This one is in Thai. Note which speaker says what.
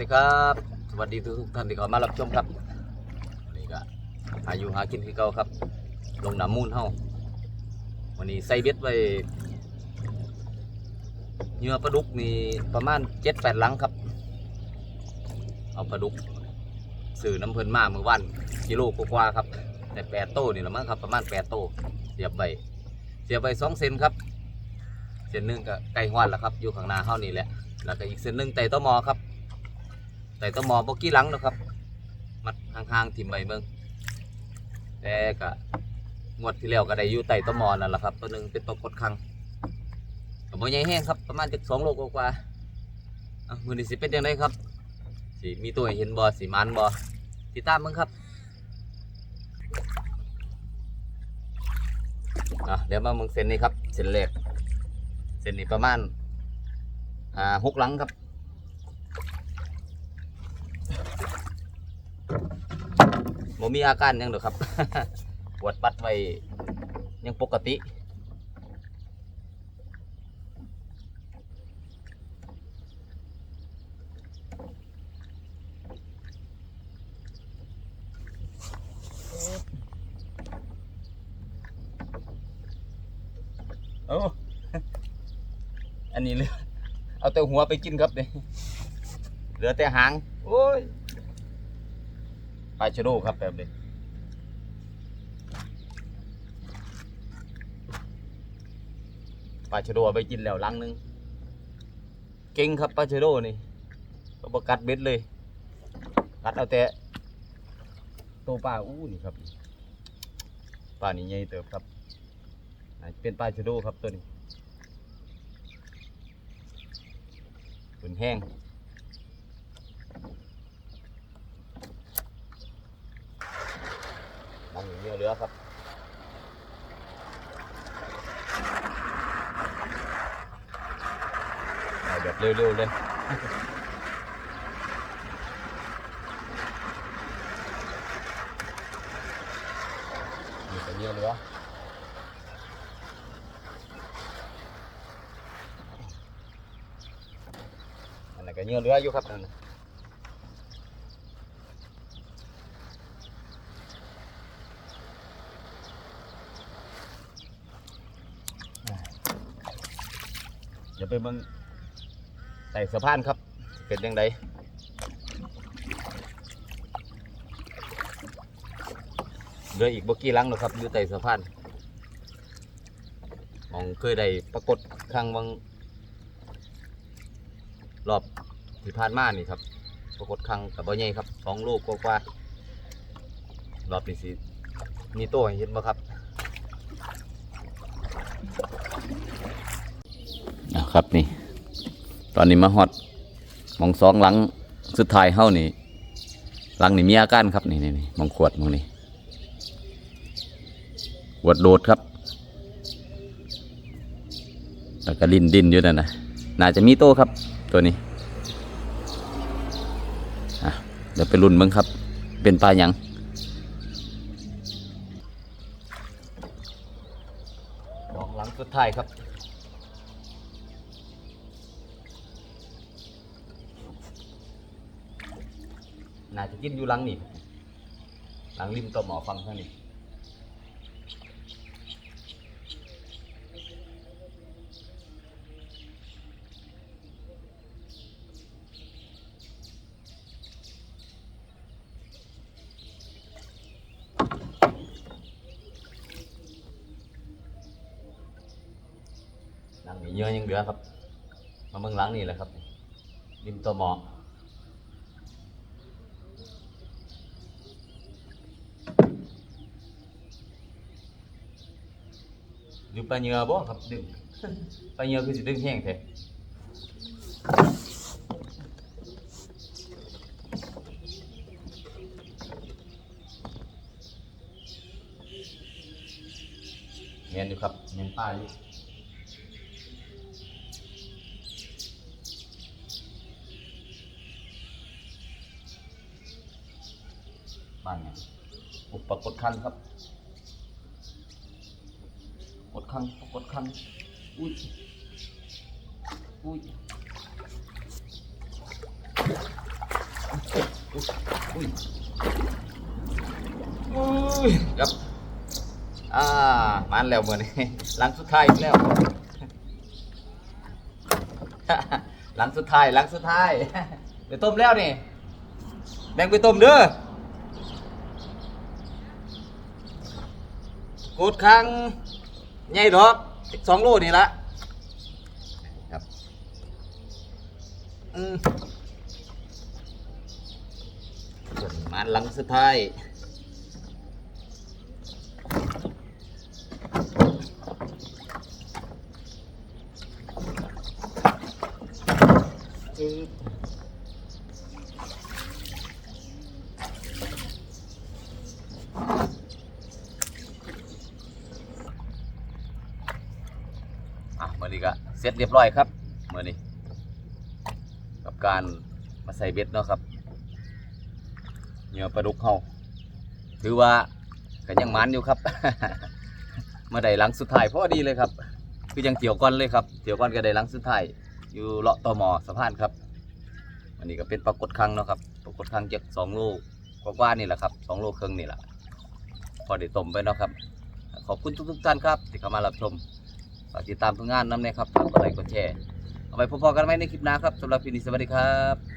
Speaker 1: ดีครับ สวัสดีทุกท่านที่เข้ามารับชมครับนี่ก็อายุหากินคือเก่าครับ ลงน้ำมูลเฮาวันนี้ใส่เบ็ดไว้เหยื่อปลาดุกนี่ประมาณเจ็ดแปดลังครับ เอาปลาดุกสื่อน้ำเพลินมาเมื่อวันกิโลกว่าครับ แต่แปดโตนี่ละมั้งครับประมาณแปดโตเสียบใบเสียบใบสองเซนครับ เส้นหนึ่งก็ไก่หวานแล้วครับ อยู่ข้างหน้าเฮานี่แหละแล้วก็อีกเส้นหนึ่งไต่ต้อมอครับ ไต่ต้อมอบกี้หลังนะครับ มัดห่างๆทิมใบเมืองแต่ก็งวดที่แล้วก็ได้อยู่ไต่ต้อมอนั่นแหละครับ ตัวหนึ่งเป็นตัวกดคังกับโมใหญ่แห้งครับประมาณจากสองโลกว่าๆอะมือนี้สิเป็นยังไงครับสิมีตัวเห็นบอสีมันบอติดตามมึงครับอะเดี๋ยวมามึงเส้นนี้ครับเส้นแรกเส้นนี้ประมาณอ่าหกหลังครับ โมมีอาการยังหรอกครับ ปวดปัดไว้ยังปกติโอ้อันนี้เลยเอาแต่หัวไปกินครับเนี่ยเหลือแต่หาง โอ้ย ปลาชะโดครับแบบนี้ปลาชะโดไปกินแล้วลังหนึง เก่งครับปลาชะโดนี่ก็บกัดเบ็ดเลย กัดเอาแต่ตัวปลาอู้นี่ครับปลานี่ใหญ่เติบครับเป็นปลาชะโดครับตัวนี้ขุนแห้งนั่งอยู่ เรือเรือครับเอาแบบเร็วๆเลยมีแต่เรือเรืออันนั้นก็เรือเรืออยู่ครับนั่น ดี๋ยวไปเบิ่งใส่สะพานครับ เป็นยังไงเหลืออีกบ่กี่หลังหรอกครับอยู่ใต้สะพานมองเคยได้ปรากฏครั้งบางรอบที่ผ่านมานี่ครับปรากฏครั้งกับบ่ใหญ่ครับสองโลกกว่าๆรอบนี้สิมีโต้ให้เห็นบ่ครับ นะครับนี่ ตอนนี้มาฮอดมองสองหลังสุดท้ายเฮ้านี่หลังนี่มีอาการครับนี่นี่นี่มองขวดมองนี่ขวดโดดครับ แล้วก็ลิ้นดินอยู่นั่นนะน่าจะมีโตครับ ตัวนี้เดี๋ยวไปรุ่นเบิ่งครับ เป็นปลาหยังมองหลังสุดท้ายครับ น่าจะกินอยู่หลังนี่หลังริมต่อหมอฟังข้านี้หลังนี้เยอะยังเหลือครับ มาเมืองหลังนี่แหละครับริมต่อหมอ ปลาเหยื่อบ่ครับดึงปลาเหยื่อคือสิดึงแห้งแท้เมียนอยู่ครับเมียนป้าอยู่บ้านเนี่ยอุปกรณ์คันครับ กดคังกดคังอุ้ยอุ้ยอุ้ยอุ้ยครับอ่ามันแล้วเมือนี้หลังสุดท้ายแล้วหลังสุดท้ายหลังสุดท้ายไปต้มแล้วนี่แบ่งไปต้มเด้อกดคัง ใหญ่ดอกสองโลนี่ละครับอืมส่วนมันหลังสุดท้ายอ่ะมื่อนี้ก็เสร็จเรียบร้อยครับมื่อนี้ กับการมาใส่เบ็ดเนาะครับเหยื่อปลาดุกเฮาถือว่าก็ยังมันอยู่ครับ มาได้หลังสุดท้ายพอดีเลยครับ คือยังเกี่ยวก้อนเลยครับเกี่ยวก้อนก็ได้หลังสุดท้ายอยู่เลาะต่อมอสะพานครับอันนี้ก็เป็นปรากฏครั้งเนาะครับปรากฏครั้งจากสองโลกว่าๆนี่แหละครับสองโลครึ่งนี่แหละพอได้ต้มไปเนาะครับ ขอบคุณทุกๆท่านครับที่เข้ามารับชม ฝากติดตามผลงานน้ำเนยครับฝากกดไลค์กดแชร์เอาไว้พบกันไหมในคลิปหน้าครับสำหรับพินิสวัสดีครับ